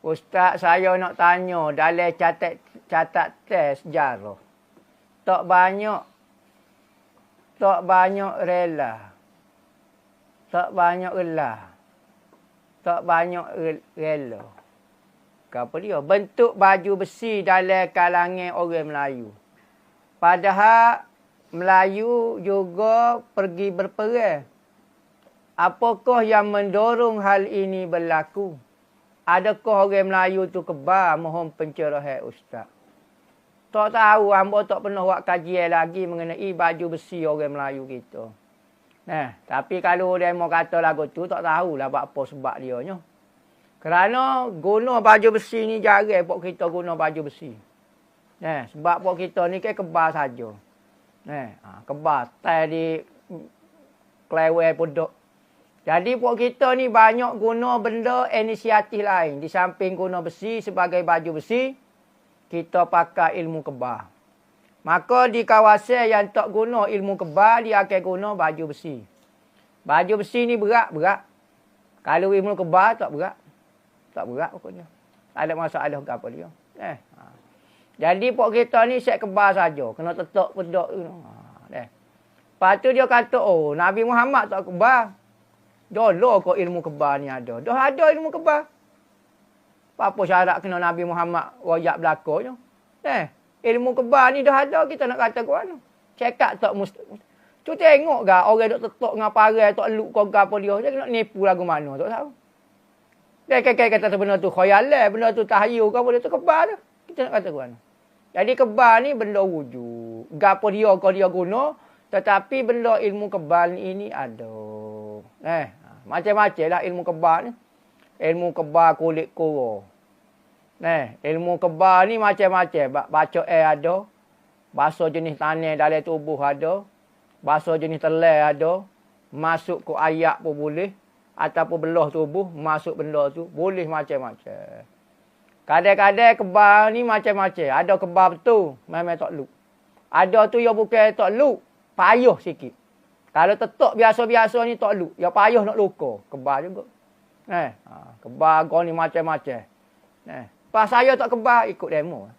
Ustaz saya nak tanya dalam catat catat test sejarah. Tak banyak tak banyak rela. Tak banyak rela. Tak banyak rela. Apa dia? Bentuk baju besi dalam kalangan orang Melayu. Padahal Melayu juga pergi berperang. Apakah yang mendorong hal ini berlaku? Adakah orang Melayu tu kebal mohon pencerahan ustaz? Tak tahu, hamba tak pernah buat kajian lagi mengenai baju besi orang Melayu kita. Nah, tapi kalau dia mau kata lagu tu, tak tahulah buat apa sebab dia. Nya. Kerana guna baju besi ni jarang pok kita guna baju besi. Nah, sebab pok kita ni kan kebal saja. Nah, ha, kebal. Tai di klewe puduk. Jadi pok kita ni banyak guna benda inisiatif lain. Di samping guna besi sebagai baju besi, kita pakai ilmu kebal. Maka di kawasan yang tak guna ilmu kebal, dia akan guna baju besi. Baju besi ni berat, berat. Kalau ilmu kebal, tak berat. Tak berat pokoknya. Tak ada masalah ke apa dia. Eh. Ha. Jadi pok kita ni set kebal saja. Kena tetok pedok tu. Ha. Eh. Lepas tu dia kata, oh Nabi Muhammad tak kebal. Dolo kok ilmu kebal ni ada. Dah ada ilmu kebal. Apa syarat kena Nabi Muhammad wajak belakangnya? Eh, ilmu kebal ni dah ada kita nak kata ke mana? Cekak tak mesti. Tu tengok gak orang dok tetok dengan parai tok luk kau apa dia. Dia nak nipu lagu mana tak tahu. Dia kakek kata tu benda tu khayalan, benda tu tahayul kau boleh tu kebal tu. Kita nak kata ke mana? Jadi kebal ni benda wujud. Gapo dia kau dia guna, tetapi benda ilmu kebal ni ini ada. Eh, macam-macam lah ilmu kebal ni. Ilmu kebal kulit kuro. Nah, ilmu kebal ni macam-macam. Baca air ada. Bahasa jenis tanah dalam tubuh ada. Bahasa jenis telai ada. Masuk ke ayak pun boleh. Ataupun belah tubuh, masuk benda tu. Boleh macam-macam. Kadang-kadang kebal ni macam-macam. Ada kebal betul, memang tak luk. Ada tu yang bukan tak luk, payah sikit. Kalau tetap biasa-biasa ni tak luk, yang payah nak luka. Kebal juga. Eh, ha, kebal kau ni macam-macam. Eh, Pas saya tak kebal, ikut demo.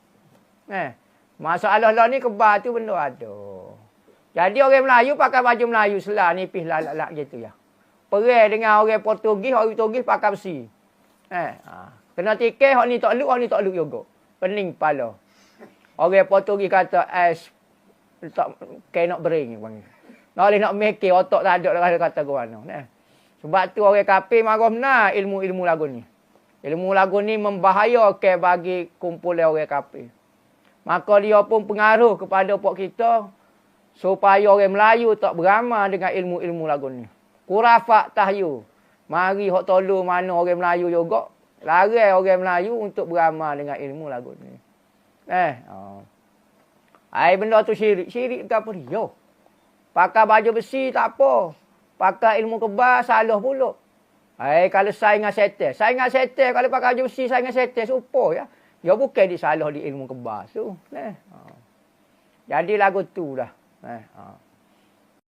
Eh, masalah lah ni kebal tu benda ada. Jadi orang Melayu pakai baju Melayu selah nipis lalak-lalak gitu ya. Perai dengan orang Portugis, orang Portugis pakai besi. Eh, ha. Kena tikeh, orang ni tak luk, orang ni tak luk juga. Pening kepala. Orang Portugis kata, es, tak kayak nak bering. Nak boleh nak mikir, otak tak ada, kata kata ke mana. Eh. Sebab tu orang kapi marah benar ilmu-ilmu lagu ni. Ilmu lagu ni membahayakan bagi kumpulan orang kafir. Maka dia pun pengaruh kepada pok kita supaya orang Melayu tak beramal dengan ilmu-ilmu lagu ni. Kurafak tahyu. Mari hok tolu mana orang Melayu juga. Larang orang Melayu untuk beramal dengan ilmu lagu ni. Eh. Oh. Ai benda tu syirik. Syirik ke apa dia? Pakai baju besi tak apa. Pakai ilmu kebal salah pula. Hai kalau saya dengan setel, saya dengan setel kalau pakai baju besi saya dengan setel serupa ya. Ya bukan disalah di ilmu kebas tu. Eh. Ha. Jadi lagu tu dah. Eh. Ha.